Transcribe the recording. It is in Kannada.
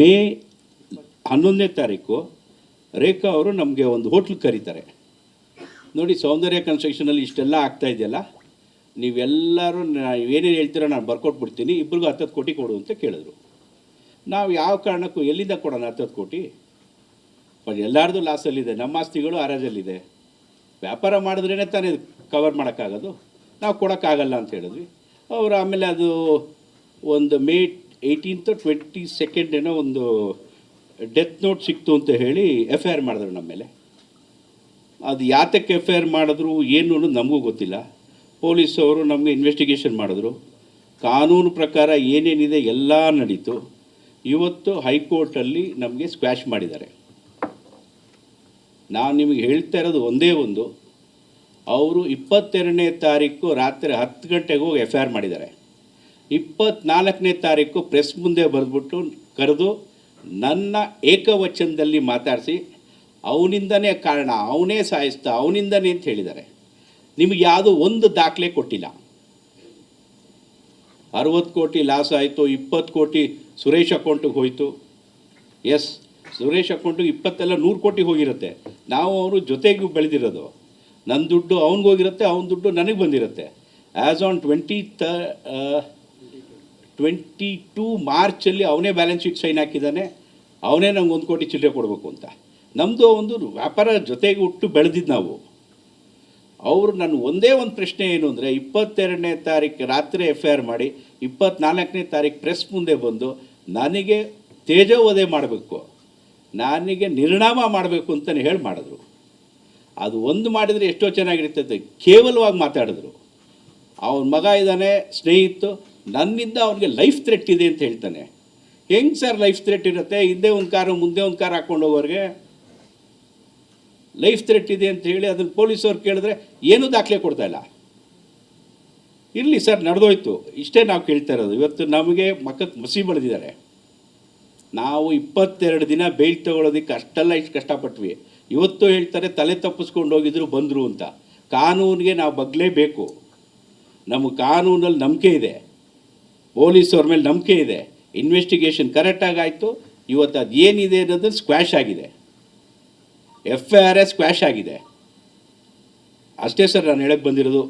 ಮೇ ಹನ್ನೊಂದನೇ ತಾರೀಕು ರೇಖಾ ಅವರು ನಮಗೆ ಒಂದು ಹೋಟ್ಲ್ ಕರೀತಾರೆ. ನೋಡಿ, ಸೌಂದರ್ಯ ಕನ್ಸ್ಟ್ರಕ್ಷನಲ್ಲಿ ಇಷ್ಟೆಲ್ಲ ಆಗ್ತಾ ಇದೆಯಲ್ಲ, ನೀವೆಲ್ಲರೂ ಏನೇನು ಹೇಳ್ತೀರೋ ನಾನು ಬರ್ಕೊಟ್ಬಿಡ್ತೀನಿ, ಇಬ್ರಿಗೂ ಹತ್ತತ್ತು ಕೋಟಿ ಕೊಡು ಅಂತ ಕೇಳಿದ್ರು. ನಾವು ಯಾವ ಕಾರಣಕ್ಕೂ ಎಲ್ಲಿಂದ ಕೊಡೋಣ ಹತ್ತತ್ತು ಕೋಟಿ? ಬಟ್ ಎಲ್ಲರದು ಲಾಸಲ್ಲಿದೆ ನಮ್ಮ ಆಸ್ತಿಗಳು ಹರಾಜಲ್ಲಿದೆ ವ್ಯಾಪಾರ ಮಾಡಿದ್ರೇ ತಾನೇ ಕವರ್ ಮಾಡೋಕ್ಕಾಗೋದು. ನಾವು ಕೊಡೋಕ್ಕಾಗಲ್ಲ ಅಂತ ಹೇಳಿದ್ವಿ. ಅವರು ಆಮೇಲೆ ಅದು ಒಂದು ಮೇ ಏಯ್ಟೀನ್ತ್ ಟ್ವೆಂಟಿ ಸೆಕೆಂಡ್ ಏನೋ ಒಂದು ಡೆತ್ ನೋಟ್ ಸಿಕ್ತು ಅಂತ ಹೇಳಿ ಎಫ್ ಐ ಆರ್ ಮಾಡಿದ್ರು ನಮ್ಮ ಮೇಲೆ. ಅದು ಯಾತಕ್ಕೆ ಎಫ್ ಐ ಆರ್ ಮಾಡಿದ್ರು ಏನು ಅನ್ನೋದು ನಮಗೂ ಗೊತ್ತಿಲ್ಲ. ಪೊಲೀಸವರು ನಮಗೆ ಇನ್ವೆಸ್ಟಿಗೇಷನ್ ಮಾಡಿದ್ರು. ಕಾನೂನು ಪ್ರಕಾರ ಏನೇನಿದೆ ಎಲ್ಲ ನಡೀತು. ಇವತ್ತು ಹೈಕೋರ್ಟಲ್ಲಿ ನಮಗೆ ಸ್ಕ್ವ್ಯಾಶ್ ಮಾಡಿದ್ದಾರೆ. ನಾನು ನಿಮಗೆ ಹೇಳ್ತಾ ಇರೋದು ಒಂದೇ ಒಂದು. ಅವರು ಇಪ್ಪತ್ತೆರಡನೇ ತಾರೀಕು ರಾತ್ರಿ ಹತ್ತು ಗಂಟೆಗೆ ಹೋಗಿ ಎಫ್ ಐ ಆರ್ ಮಾಡಿದ್ದಾರೆ. ಇಪ್ಪತ್ನಾಲ್ಕನೇ ತಾರೀಕು ಪ್ರೆಸ್ ಮುಂದೆ ಬರೆದ್ಬಿಟ್ಟು ಕರೆದು ನನ್ನ ಏಕವಚನದಲ್ಲಿ ಮಾತಾಡಿಸಿ, ಅವನಿಂದನೇ ಕಾರಣ, ಅವನೇ ಸಾಯಿಸ್ತಾ, ಅವನಿಂದನೇ ಅಂತ ಹೇಳಿದ್ದಾರೆ. ನಿಮಗೆ ಯಾವುದು ಒಂದು ದಾಖಲೆ ಕೊಟ್ಟಿಲ್ಲ. ಅರವತ್ತು ಕೋಟಿ ಲಾಸ್ ಆಯಿತು, ಇಪ್ಪತ್ತು ಕೋಟಿ ಸುರೇಶ್ ಅಕೌಂಟಿಗೆ ಹೋಯಿತು. ಎಸ್, ಸುರೇಶ್ ಅಕೌಂಟಿಗೆ ಇಪ್ಪತ್ತೆಲ್ಲ ನೂರು ಕೋಟಿ ಹೋಗಿರುತ್ತೆ. ನಾವು ಅವರು ಜೊತೆಗೆ ಬೆಳೆದಿರೋದು. ನನ್ನ ದುಡ್ಡು ಅವ್ನಿಗೆ ಹೋಗಿರುತ್ತೆ, ಅವನ ದುಡ್ಡು ನನಗೆ ಬಂದಿರುತ್ತೆ. As on twenty the twenty two ಮಾರ್ಚಲ್ಲಿ ಅವನೇ ಬ್ಯಾಲೆನ್ಸ್ ಶೀಟ್ ಸೈನ್ ಹಾಕಿದ್ದಾನೆ. ಅವನೇ ನಂಗೆ ಒಂದು ಕೋಟಿ ಚಿಲ್ಲರೆ ಕೊಡಬೇಕು ಅಂತ. ನಮ್ಮದು ಒಂದು ವ್ಯಾಪಾರ ಜೊತೆಗೆ ಹುಟ್ಟು ಬೆಳೆದಿದ್ದು ನಾವು. ಅವರು ನನ್ನ ಒಂದೇ ಒಂದು ಪ್ರಶ್ನೆ ಏನು ಅಂದರೆ, ಇಪ್ಪತ್ತೆರಡನೇ ತಾರೀಕು ರಾತ್ರಿ ಎಫ್ ಐ ಆರ್ ಮಾಡಿ, ಇಪ್ಪತ್ನಾಲ್ಕನೇ ತಾರೀಕು ಪ್ರೆಸ್ ಮುಂದೆ ಬಂದು, ನನಗೆ ತೇಜೋವಧೆ ಮಾಡಬೇಕು. ನನಗೆ ನಿರ್ಣಾಮ ಮಾಡಬೇಕು ಅಂತಲೇ ಹೇಳಿ ಮಾಡಿದ್ರು. ಅದು ಒಂದು ಮಾಡಿದರೆ ಎಷ್ಟೋ ಚೆನ್ನಾಗಿರ್ತದೆ ಕೇವಲವಾಗಿ ಮಾತಾಡಿದ್ರು. ಅವನ ಮಗ ಇದ್ದಾನೆ ಸ್ನೇಹಿತು ನನ್ನಿಂದ ಅವ್ರಿಗೆ ಲೈಫ್ ಥ್ರೆಟ್ ಇದೆ ಅಂತ ಹೇಳ್ತಾನೆ. ಹೆಂಗೆ ಸರ್ ಲೈಫ್ ಥ್ರೆಟ್ ಇರುತ್ತೆ? ಹಿಂದೆ ಒಂದು ಕಾರು, ಮುಂದೆ ಒಂದು ಕಾರ್ ಹಾಕ್ಕೊಂಡು ಹೋಗೋರಿಗೆ ಲೈಫ್ ಥ್ರೆಟ್ ಇದೆ ಅಂತ ಹೇಳಿ ಅದನ್ನು ಪೊಲೀಸವ್ರು ಕೇಳಿದ್ರೆ ಏನೂ ದಾಖಲೆ ಕೊಡ್ತಾ ಇಲ್ಲ. ಇರಲಿ ಸರ್ ನಡೆದೋಯ್ತು. ಇಷ್ಟೇ ನಾವು ಕೇಳ್ತಾ ಇರೋದು. ಇವತ್ತು ನಮಗೆ ಮಕ್ಕಕ್ಕೆ ಮಸಿ ಬೆಳೆದಿದ್ದಾರೆ. ನಾವು ಇಪ್ಪತ್ತೆರಡು ದಿನ ಬೇಲ್ ತಗೊಳ್ಳೋದಕ್ಕೆ ಅಷ್ಟೆಲ್ಲ ಇಷ್ಟು ಕಷ್ಟಪಟ್ವಿ. ಇವತ್ತು ಹೇಳ್ತಾರೆ, ತಲೆ ತಪ್ಪಿಸ್ಕೊಂಡು ಹೋಗಿದ್ರು, ಬಂದರು ಅಂತ. ಕಾನೂನಿಗೆ ನಾವು ಬಗ್ಲೇಬೇಕು. ನಮಗೆ ಕಾನೂನಲ್ಲಿ ನಂಬಿಕೆ ಇದೆ. ಪೊಲೀಸವ್ರ ಮೇಲೆ ನಂಬಿಕೆ ಇದೆ. ಇನ್ವೆಸ್ಟಿಗೇಷನ್ ಕರೆಕ್ಟಾಗಿ ಆಯಿತು. ಇವತ್ತು ಅದು ಏನಿದೆ ಅನ್ನೋದು ಸ್ಕ್ವ್ಯಾಶ್ ಆಗಿದೆ. F I R s squash ಆಗಿದೆ. ಅಷ್ಟೇ ಸರ್ ನಾನು ಹೇಳಕ್ಕೆ ಬಂದಿರೋದು.